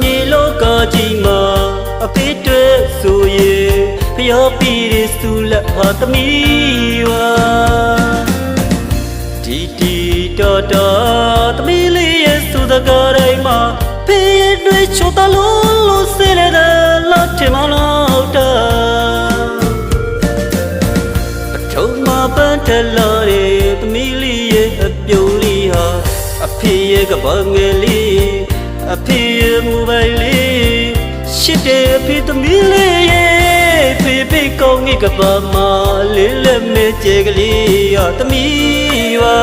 မြေလောကကြီးမှာအဖေတွေဆိုရင်ဖျော်ပြီးရစုလက်ဟာသမီးဝါတီတီတော်တော်သမီးလေးရဲ့စုတကားတိုင်းမှာဖေးတွေချိုတလုံးလို့ဆဲရတဲ့လာထင်မလို့တာအထုံးမပန်းထလာတဲ့သမီးလေးရဲ့အပြုံးလေးဟာအဖေရဲ့ကဘာငယ်လေးအဖေရဲ့ မူပိုင်လေးရှစ်တဲ့အဖေသမီးလေးရဲ့ဖေဖေကောင်းကြီးကဘာမလေးလက်မဲ့ကျဲကလေးဟာသမီးပါ